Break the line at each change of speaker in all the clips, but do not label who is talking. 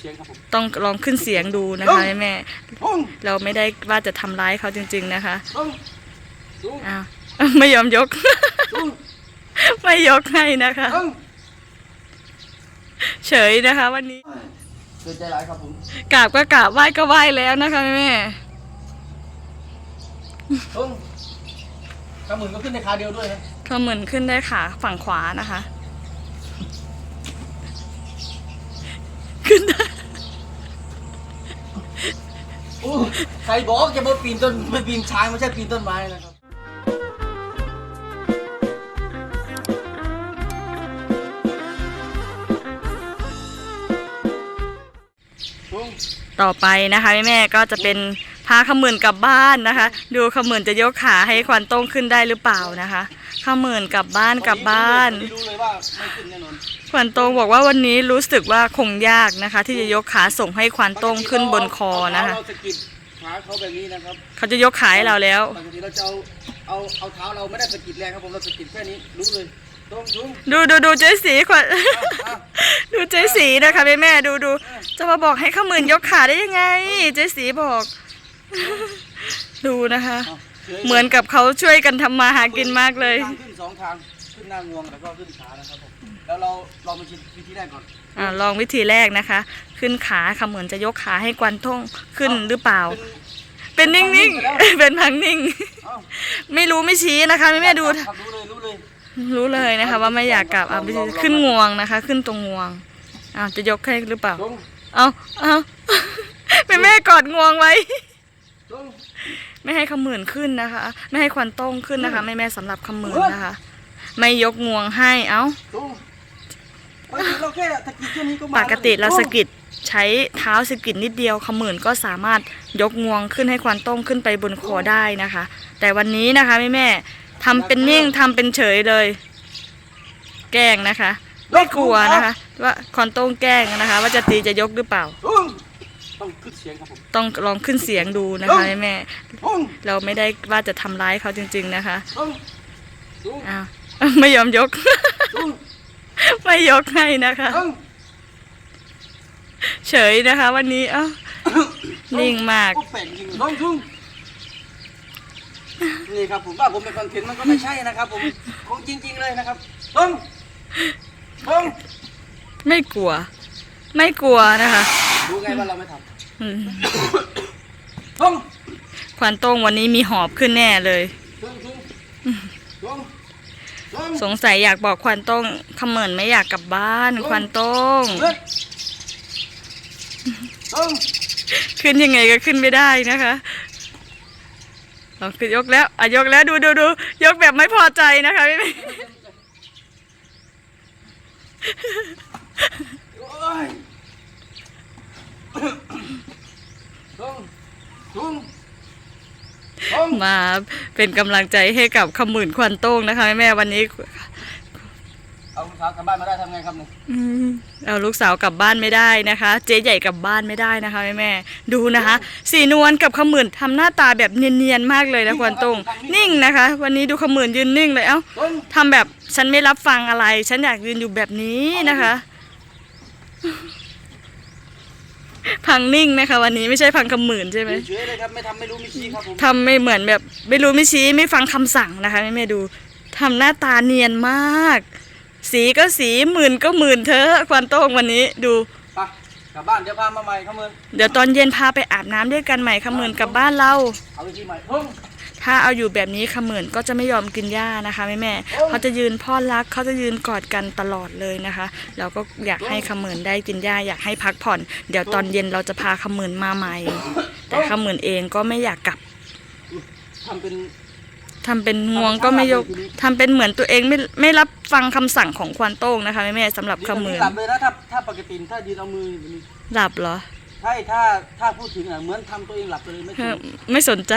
เสียงครับผม
ต้องลองขึ้นเสียงดูนะคะแม่
ตุ้ง
เราไม่ได้ว่าจะทำร้ายเขาจริง ๆนะคะ
ตุ้งตุ้ง
อ้าวไม่ยอมยก
ตุ้ง
ไม่ยกให้นะคะ
ตุ้ง
เฉยนะคะ วันนี้
เกินใจร้ายครับผม
กราบก็กราบไหว้ก็ไหว้แล้วนะคะแม่
ตุ้งกระหมื่นก็ขึ้นในคาเดียวด้วยนะ
เขาเหมือนขึ้นได้ขาฝั่งขวานะคะ ขึ้นได้
โอ้ใค รบอกจะมาปีนต้นไม่ปีนช้างไม่ใช่ปีนต้นไม้นะครับ ต่
อไปนะคะแม่ๆก็จะเป็นพาขมื่นกลับบ้านนะคะ ดูขมื่นจะยกขาให้ควันโต้งขึ้นได้หรือเปล่านะคะขมื่นกลับบ้านกลับบ้าน
รู้เลยว่าไม่ขึ้นแน่นอน
ควันโต้งบอกว่าวันนี้รู้สึกว่าคงยากนะคะ ที่จะยกขาส่งให้ควันโต้งขึ้นบนคอนะคะ
เราสะกิด ขาเขาแบบนี้นะครับ
เขาจะยกขาให้เราแล้ว
ปกติเราจะเอาเอาเอาเท้าเราไม่ได้สะกิดแรงครับผมเราสะกิดแค่นี้รู้เลยตรงจุ้ง
ดูดูดูเจ๊สีควัน
อะ
ดูเจ๊สีนะคะแม่แม่ๆดูดูจะมาบอกให้ขมื่นยกขาได้ยังไง เจ๊สีบอก ดูนะคะ
อะฉย
เหมือนกับเขาช่วยกันทำมาหากินมากเลย
ทางขึ้นสองทางขึ้นหน้างวงแล้วก็ขึ้นขานะครับผมแล้วเราเรามาชิมวิธีแรกก่อน
อ่าลองวิธีแรกนะคะ ขึ้นขาค่ะเหมือนจะยกขาให้กวนท่งขึ้นหรือเปล่า
เป็น
เป็นนิ่งๆ เป็นพังนิ่ง
เอ้า
ไม่รู้ไม่ชี้นะคะแม่แม่ๆดู
ครับรู้เลยรู้เลย
รู้เลยนะคะ ว่าไม่อยากกลับอะไปดูขึ้นงวงนะคะ ขึ้นตรงงวงอ้าวจะยกให้หรือเปล่า
ตรง
เอาเอาแม่แม่ๆกอดงวงไว้
ตรง
ไม่ให้ขมื่นขึ้นนะคะ ไม่ให้ควันโต้งขึ้นนะคะแม่แม่ๆสำหรับขมื่นนะคะ ไม่ยกงวงให้ เอ้า
ตรงปกติเราแค่ตะกี้แค่นี้ก็มา
ปกติเรา
แล้ว
สะกิด ใช้เท้าสกิดนิดเดียวขมื่นก็สามารถยกงวงขึ้นให้ควันต้งขึ้นไปบนคอได้นะคะ แต่วันนี้นะคะแม่แม่ทำเป็นนิ่งทำเป็นเฉยเลย แกล้งนะคะไม่กลัวนะคะ ว่าควันต้งแกล้งนะคะ ว่าจะตีจะยกหรือเปล่า
ต้องขึ้นเสียงครับผม
ต้องลองขึ้นเสียงดูนะคะแม่แม่เราไม่ได้ว่าจะทำร้ายเขาจริง ๆนะคะอ้าวไม่ยอมยก ไม่ยกให้นะคะ เฉยนะคะ วันนี้เอ้านิ่งมาก
ก็แปลกจริงตรงตรงนี่ครับผมว่าผมเป็นคอนเทนต์มันก็ไม่ใช่นะครับ ผมของจริง ๆเลยนะครับตรงตรง
ไม่กลัว ไม่กลัวนะคะ
รู้ไงว่าเราไม่ท
อืมำ
ตรง
ควันโต้งวันนี้มีหอบขึ้นแน่เลย
ตรงตรงตรงตรง
สงสัยอยากบอกควันโต้งเขมินไม่อยากกลับบ้านควันโต้ง
เฮ้ยตรง
ขึ้นยังไงก็ขึ้นไม่ได้นะคะเราคือยกแล้วอะยกแล้วดูดูดูยกแบบไม่พอใจนะคะพี่
โอ้ยตรงตรงตรง
มาเป็นกำลังใจให้กับขมื่นควันโต้งนะคะแม่ๆวันนี้
เอาลูกสาวกลับบ้านมาได้ทำไงครับเนี่ย
อืมเอาลูกสาวกลับบ้านไม่ได้นะคะ เจ๊ใหญ่กลับบ้านไม่ได้นะคะแม่แม่ๆดูนะคะ สีนวลกับขมื่นทำหน้าตาแบบเนียนๆมากเลยนะควันโต้งนิ่งนะคะ วันนี้ดูขมื่นยืนนิ่งเลยเอ้า
ตรง
ทำแบบฉันไม่รับฟังอะไร ฉันอยากยืนอยู่แบบนี้นะคะ พังนิ่งนะคะ วันนี้ไม่ใช่พังคำหมื่นใช่ไหม
เฉยๆเลยครับไม่ทำไม่รู้ไม่ชี้ครับผม
ทำไม่เหมือนแบบ ไม่รู้ไม่ชี้ไม่ฟังคำสั่งนะคะแม่แม่ๆดูทำหน้าตาเนียนมาก สีก็สีหมื่นก็หมื่นเธอะควันโต้งวันนี้ดู
ไปกลับบ้านเดี๋ยวพามาใหม่ครับมึง
เดี๋ยวตอนเย็นพาไปอาบน้ำด้วยกันใหม่ขมื่นกลับบ้านเรา
เอาวิธีใหม่ตรง
ถ้าเอาอยู่แบบนี้ขมื่นก็จะไม่ยอมกินหญ้านะคะแม่แม่ๆเขาจะยืนพ่อรักเขาจะยืนกอดกันตลอดเลยนะคะ เราก็อยากให้ขมื่นได้กินหญ้าอยากให้พักผ่อน เดี๋ยวตอนเย็นเราจะพาขมื่นมาใหม่ แต่ขมื่นเองก็ไม่อยากกลับ
ทำเป็น
ทำเป็นงวงก็ไม่ยกทำเป็นเหมือนตัวเองไม่ไม่รับฟังคำสั่งของควานโต้งนะคะแม่แม่ๆสำหรับขมื่น
หลับเลยนะถ้าถ้าปกติถ้ายืนเอามืออย่างนี้
หลับเหรอ
ใช่ถ้าถ้าพูดถึงอะเหมือนทำตัวเองหลับไปเลยไม่
เอ
ถู
อกไม่สนใจ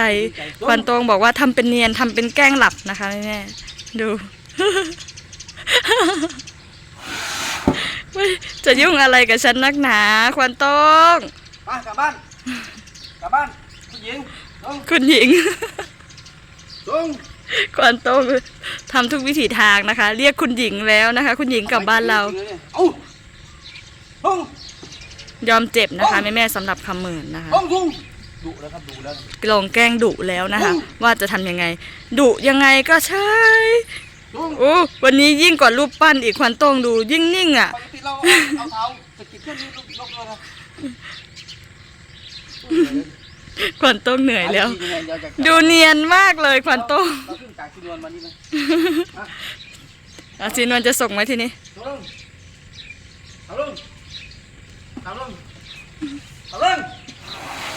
ควานโต้งบอกว่าทำเป็นเนียนทำเป็นแกล้งหลับนะคะแม่แม่ๆดู เฮ้ยจะยุ่งอะไรกับฉันนักหนาควานโต้ง
มากลับบ้าน กลับบ้านผู้หญิงตรง
คุณหญิง
ตรง
ควานโต้งทำทุกวิถีทางนะคะ เรียกคุณหญิงแล้วนะคะ คุณหญิงกลับบ้านเรา
เอ้าตรง
ยอมเจ็บนะคะแม่แม่ๆสำหรับคำเหมือนนะคะ
ลุงลุงดุแล้วครับดุแล้ว
ลองแกล้งดุแล้วนะคะ
อืม
ว่าจะทำยังไงดุยังไงก็ใช่
ลุง
โอ้วันนี้ยิ่งกว่ารูปปั้นอีกควันโต้งดูยิ่งนิ่งอะ
ปกติเราเอาเท้าสะกิดแค่นี้ลุกลุกเลยนะ
ควันโต้งเหนื่อยแล้ว
ยังไงเดี๋ยวจะ
ดูเนียนมากเลยควันโต้ง
เราขึ้นจากที่นวลมานี่นะ
อาซีนวลจะส่งไหมทีนี้
เอาลงเอาลงเอาลงเอาลง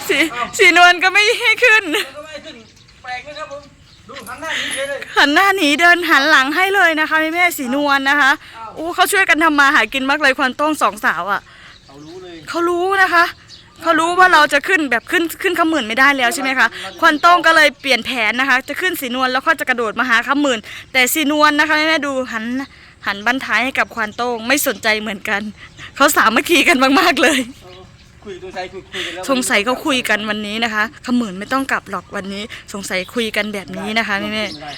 สี
อ้าว
สีนวลก็ไม่ให้ขึ้น
แล้วก็ไม่ขึ้นแปลกไหมครับผม ดูหันหน้าหนีเฉยเลย
หันหน้าหนีเดินหันหลังให้เลยนะคะแม่แม่สีนวลนะคะ
อ้าว
อู้เขาช่วยกันทำมาหากินมากเลยควันโต้งสองสาวอะ
เขารู้เลย
เขารู้นะคะ เขารู้ว่าเราจะขึ้นแบบขึ้นขึ้นขมื่นไม่ได้แล้วใช่ไหมคะควันโต้งก็เลยเปลี่ยนแผนนะคะ จะขึ้นสีนวลแล้วก็จะกระโดดมาหาขมื่นแต่สีนวลนะคะแม่แม่ดูหันหันบันท้ายให้กับควันโต้งไม่สนใจเหมือนกันเขาสามัคคีกันมากๆเลย
เออคุยสงสัยคุยคุยกันแล้ว
สงสัยเขาคุยกันวันนี้นะคะขมื่นไม่ต้องกลับหรอกวันนี้ สงสัยคุยกันแบบนี้นะคะแม่แม่
ไได้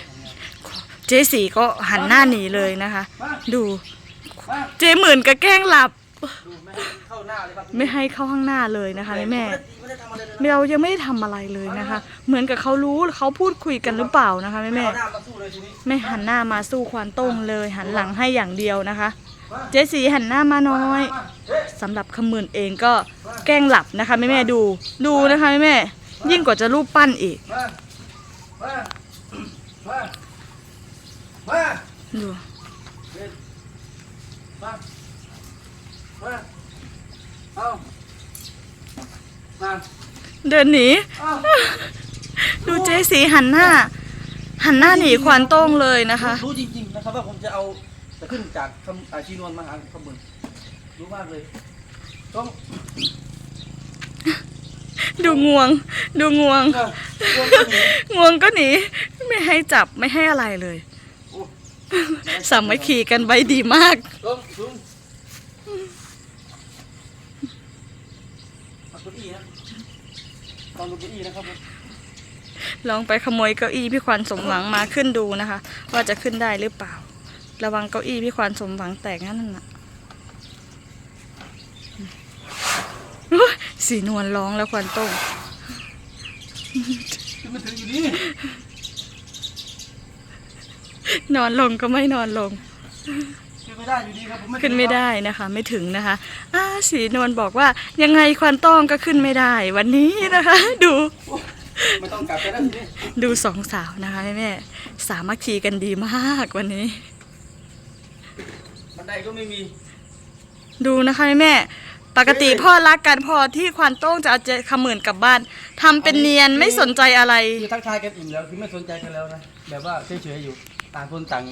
เจ๊สีก็หันหน้าหนีเลยนะคะ
มา
ดู
มา
เจ๊หมื่นก็แกล้งหลับ
ดู ไม่ให้เข้าหน้าเลยครับ
ไม่ให้เข้าข้างหน้าเลยนะคะแม่แม่
ไม่ได้ทำอะไรเลยนะ
เรายังไม่ได้ทำอะไรเลยนะคะ เหมือนกับเขารู้เขาพูดคุยกันหรือเปล่านะคะแม่
ไม่
แม่
เอาหน้ามาสู้เลยทีนี้
ไม่หันหน้ามาสู้ควานโต้งเลยหันหลังให้อย่างเดียวนะคะ
มา
เจ๊สีหันหน้ามาน้อย
มาเฮ้ย
สำหรับขมื่นเองก็แกล้งหลับนะคะแม่แม่ดูดูนะคะแม่แม่ยิ่งกว่าจะรูปปั้นอีก
มามามามา
ดู
เฮ้ยมา มาเอามา
เดินหนี
เอา
ดูเจ๊สีหันหน้า หันหน้าหนีควานโต้งเลยนะคะ
รู้จริงๆนะครับว่าผมจะเอาจะขึ้นจากคำอาชีนวลมาหาขบวนรู้มากเลย ต้อง
ดูงวง ดูงวง
เออรวมกันหนี
งวงก็หนี ไม่ให้จับไม่ให้อะไรเลย
โอ้
สามัคคีกันไว้ดีมาก
ลงลุง เอาเก้าอี้นะลองดูเก้าอี้นะครับผม
ลองไปขโมยเก้าอี้พี่ควันสมหวังมาขึ้นดูนะคะ ว่าจะขึ้นได้หรือเปล่า ระวังเก้าอี้พี่ควันสมหวังแตกนั่นน่ะอุ๊ยสีนวลร้องแล้วควันโต้ง
ขึ้นมาถึงอยู่นี่
นอนลงก็ไม่นอนลง
ขึ้นไม่ได้อยู่ดีครับผม
ขึ้นไม่ได้นะคะ ไม่ถึงนะคะอ่าสีนวลบอกว่ายังไงควันโต้งก็ขึ้นไม่ได้ วันนี้นะคะ ดู
ไม่ต้องกลับไปแล้วทีนี้
ดูสองสาวนะคะแม่แม่ๆสามัคคีกันดีมากวันนี้
บันไดก็ไม่มี
ดูนะคะแม่แม่ปกติพ่อรักกันพอที่ควานโต้งจะเอาเจขมื่นกลับบ้านทำเป็นเนียนไม่สนใจอะไร
คือทักทายกันอิ่มแล้วคือไม่สนใจกันแล้วนะแบบว่าเฉยๆอยู่ต่างคนต่าง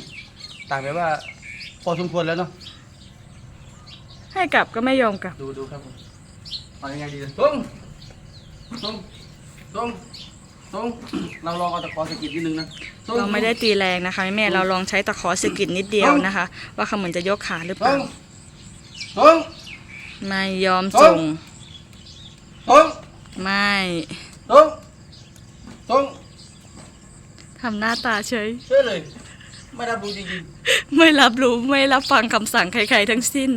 ต่างแบบว่าพ อสมควรแล้วเนาะ
ให้กลับก็ไม่ยอมกลับ
ดูดูครับผมเอายังไงดีตรงตรงตรงตรงเราลองเอาตะขอสะกิดนิดนึงนะตง
เราไม่ได้ตีแรงนะคะแม่แม่เราลองใช้ตะขอสะกิดนิดเดียวนะคะ ว่าขมื่นจะยกขาหรือ
ต
เป
ร
ล่าง
ตรง
ไม่ยอมส่ง
ตรง
ไม่
ตรงตรง
ทำหน้าตาเฉย
เชื่อเลย ไม่รับรู้จริง
ไม่รับรู้ไม่รับฟังคำสั่งใครๆทั้งสิ้น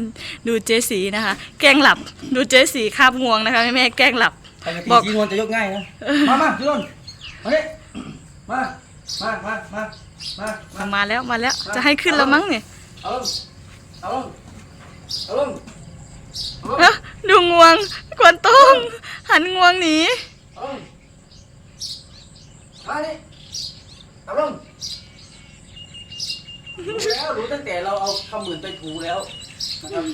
ดูเจสีนะคะ แกล้งหลับ ดูเจสีคาบงวงนะคะแม่แม่แกล้งหลับ
ๆปกติ
บอก
จีนวลจะยกง่ายนะ มามาจีนวลมาเนี่ยมา มา มา มา มามา
เอามาแล้วมาแล้วจะให้ขึ้นแล้วมั้งเนี่ย
เอาลง เอาลง เอาลง เอาลง
เอ้อดูงวงกวนต้งหันงวงหนี
เอาลงมานี่เอาลงรู้ แล้วรู้ตั้งแต่เราเอาคำหมื่นไปถูแล้วนะครับ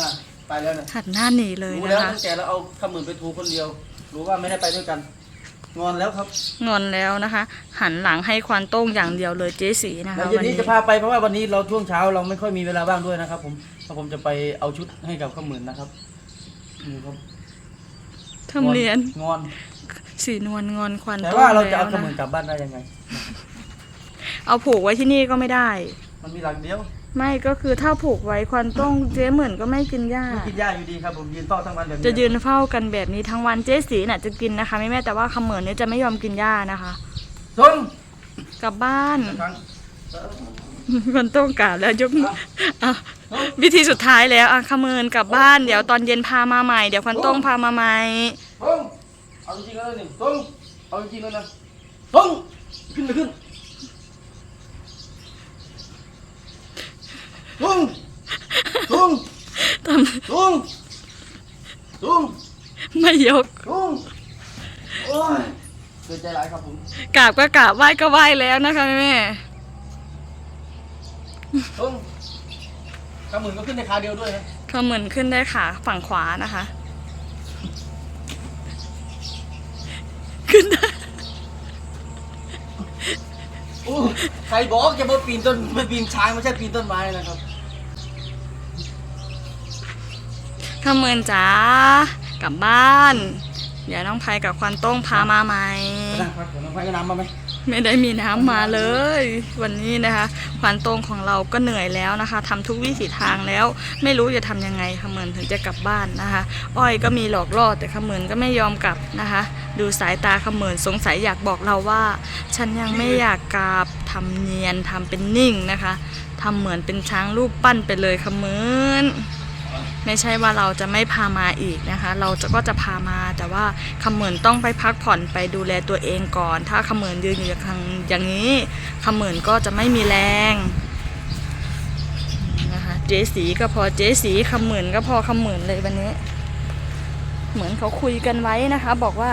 น่ะไปแล้วนะ
หันหน้าหนีเลย
รู้
นะ
แล้ว
คะ
ตั้งแต่เราเอาคำหมื่นไปถูคนเดียว รู้ว่าไม่ได้ไปด้วยกัน งอนแล้วครับ
งอนแล้วนะคะ หันหลังให้ควานโต้งอย่างเดียวเลยเจ๊สีนะคะ
แล้วเย็น
วัน
นี้
นี้
จะพาไปเพราะว่าวันนี้เราช่วงเช้าเราไม่ค่อยมีเวลาบ้างด้วยนะครับ ผมเพราะผมจะไปเอาชุดให้กับข้าวหมื่นนะครับนี่ครับ
ทำเรียน
งอน
สีนวลงอนควาน
แต่
โต้ง
ว่าเราจะ
แล้
เอา
ว
ข้าวหมื่น
นะ
กลับบ้านได้ยังไง
เอาผูกไว้ที่นี่ก็ไม่ได้
มันมีหลักเดียว
ไม่ก็คือถ้าผูกไว้ควานโต้งเจ๊เหมือนก็ไม่กินหญ้า
ไม่กินหญ้าอยู่ดีครับผมยืนเฝ้าทั้งวันแบบนี้
จะยืนเฝ้ากันแบบนี้ทั้งวันเจ๊สีน่ะจะกินนะคะไม่แม่แต่ว่าคำเหมือนเนี่ยจะไม่ยอมกินหญ้านะคะ
ตรง
กลับบ้าน
ครั้ง
มันต้องการแล้วยกมืออะวิธีสุดท้ายแล้วอะขมืนกลับบ้านเดี๋ยวตอนเย็นพามาใหม่เดี๋ยวควันโต้งพามาใหม่
ตรงเอาจริงๆแล้วนี่ ตรงเอาจริงๆแล้วนะตรงขึ้นไปขึ้นตรงตรง
ท
ตรงตรงำ
ไม่ยก
ตรงโอ้ยเสียใจหลายครับผม
กราบก็กราบไหว้ก็ไหว้แล้วนะคะแม่
ตรงกระหมื่นก็ขึ้นในคาเดียวด้วยนะ
ขมืนขึ้นได้ขาฝั่งขวานะคะ ขึ้นได้
โอ้ ใครบอกจะมาปีนต้นไม่ปีนช้างไม่ใช่ปีนต้นไม้นะครับ
ขมินจ้ากลับบ้าน เดี๋ยวน้องไพกับควันโต้งพามาใหม่
นะครับผมน้องไฟก็น้ำมาไหม
ไม่ได้มีน้ำมาเลย วันนี้นะคะควันโต้งของเราก็เหนื่อยแล้วนะคะทำทุกวิถีทางแล้ว ไม่รู้จะทำยังไงขมืนถึงจะกลับบ้านนะคะ อ้อยก็มีหลอกล่อแต่ขมืนก็ไม่ยอมกลับนะคะ ดูสายตาขมืนสงสัยอยากบอกเราว่า ฉันยังไม่อยากกลับทำเนียนทำเป็นนิ่งนะคะทำเหมือนเป็นช้างรูปปั้นไปเลยขมืน ไม่ใช่ว่าเราจะไม่พามาอีกนะคะ เราจะก็จะพามาแต่ว่าขมืนต้องไปพักผ่อนไปดูแลตัวเองก่อน ถ้าขมืนยืนอยู่อย่างอย่างนี้ขมืนก็จะไม่มีแรงนะคะเจสีก็พอเจสีขมืนก็พอขมืนเลยวันนี้ เหมือนเขาคุยกันไว้นะคะ บอกว่า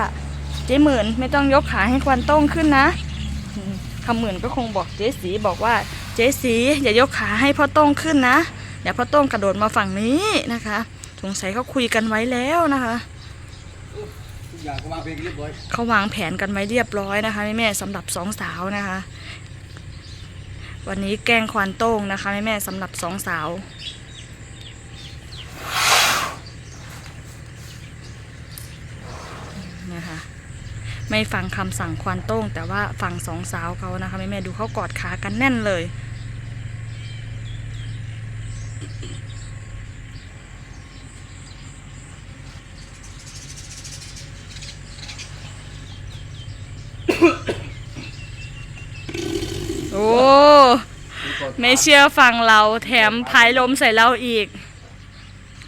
เจ๊หมื่นไม่ต้องยกขาให้ควันต้งขึ้นนะอืมคำหมื่นก็คงบอกเจ๊สีบอกว่าเจ๊สีอย่ายกขาให้พ่อต้งขึ้นนะ เดี๋ยวพ่อโต้งกระโดดมาฝั่งนี้นะคะ สงสัยเขาคุยกันไว้แล้วนะคะ
เขา
วางแผนกันไว้เรียบร้อยนะคะแม่แม่ๆสำหรับสองสาวนะคะ วันนี้แกงควานโต้งนะคะแม่แม่ๆสำหรับสองสาวนะคะไม่ฟังคำสั่งควานโต้ง แต่ว่าฟังสองสาวเขานะคะแม่แม่ๆดูเขากอดขากันแน่นเลย โอ้ ไม่เชื่อฟังเราแถมพายลมใส่เราอีก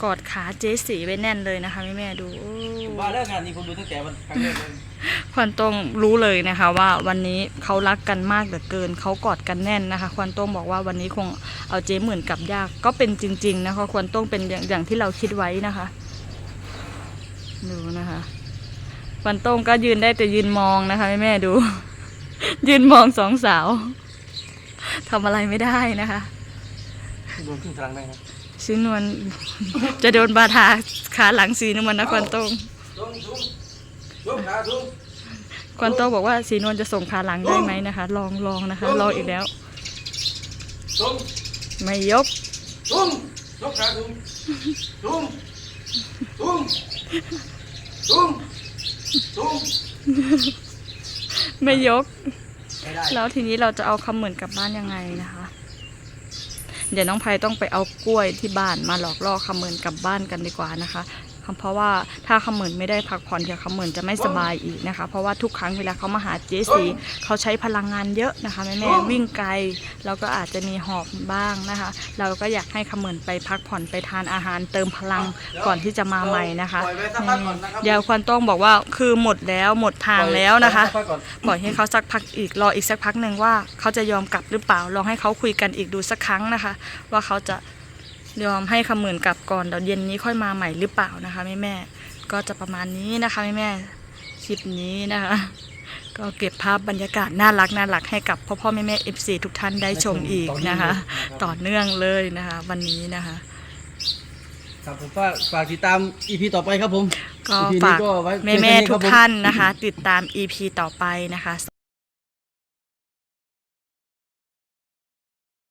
กอดขาเจ๊สีไว้แน่นเลยนะคะแม่แม่ดูโอ้
ว่าแล้วงานนี้ผมดูตั้งแต่วันครั้งแรกเลย
ควันโต้งรู้เลยนะคะว่าวันนี้เขารักกันมากเหลือเกินเขากอดกันแน่นนะคะควันโต้งบอกว่าวันนี้คงเอาเจ๊หมื่นกลับยากก็เป็นจริง ๆ นะคะควันโต้งเป็นอย่างอย่างที่เราคิดไว้นะคะดูนะคะควันโต้งก็ยืนได้แต่ยืนมองนะคะแม่แม่ๆดู ยืนมองสองสาวทำอะไรไม่ได้นะคะ
โดนขึ้นตรังได้นะ
ชินวนจะโดนบาทาขาหลังสีนวลนะควันโต้ง
ตรง ตรงตรงขาตรง
ควันโต้งบอกว่าสีนวลจะส่งขาหลังได้ไหมนะคะ ลองลองนะคะลองอีกแล้ว
ตรง
ไม่ยก
ตรงตรงขาตรงตรงตรงตรงตรง
ไม่ยก
ไม่ได้
แล้วทีนี้เราจะเอาคำเหมือนกลับบ้านยังไงนะคะ เดี๋ยวน้องไพต้องไปเอากล้วยที่บ้านมาหลอกล่อคำเหมือนกลับบ้านกันดีกว่านะคะ เพราะว่าถ้าคำเหมือนไม่ได้พักผ่อนเดี๋ยวคำเหมือนจะไม่สบายอีกนะคะ เพราะว่าทุกครั้งเวลาเขามาหาเจสีเขาใช้พลังงานเยอะนะคะแม่แม่ๆวิ่งไกลแล้วก็อาจจะมีหอบบ้างนะคะ เราก็อยากให้คำเหมือนไปพักผ่อนไปทานอาหารเติมพลังก่อนที่จะมาใหม่นะคะ
ปล่อยไว้สักพักก่อนนะครับ
เดี๋ยวควันต้องบอกว่าคือหมดแล้วหมดทางแล้วนะคะ
ปล่อยไว้สักพักก่อน
ปล่อยให้เขาสักพักอีกรออีกสักพักหนึ่งว่าเขาจะยอมกลับหรือเปล่าลองให้เขาคุยกันอีกดูสักครั้งนะคะ ว่าเขาจะ ยอมให้คำหมื่นกลับก่อนเดี๋ยวเย็นนี้ค่อยมาใหม่หรือเปล่านะคะแม่แม่ๆก็จะประมาณนี้นะคะแม่แม่ๆคลิปนี้นะคะ ก็เก็บภาพบรรยากาศน่ารักน่ารักให้กับพ่อพ่อแม่แม่เอฟซีทุกท่านได้ชมอีกนะคะ ต่อเนื่องเลยนะคะ วันนี้นะคะ
ครับผมฝากฝากติดตาม EP ต่อไปครับผม
ก็
EP นี้
ฝาก
ไว้
แม่
เพียง
แม่
ค่
ๆทุก
ครับผม
ท่านนะคะ ติดตาม EP ต่อไปนะคะ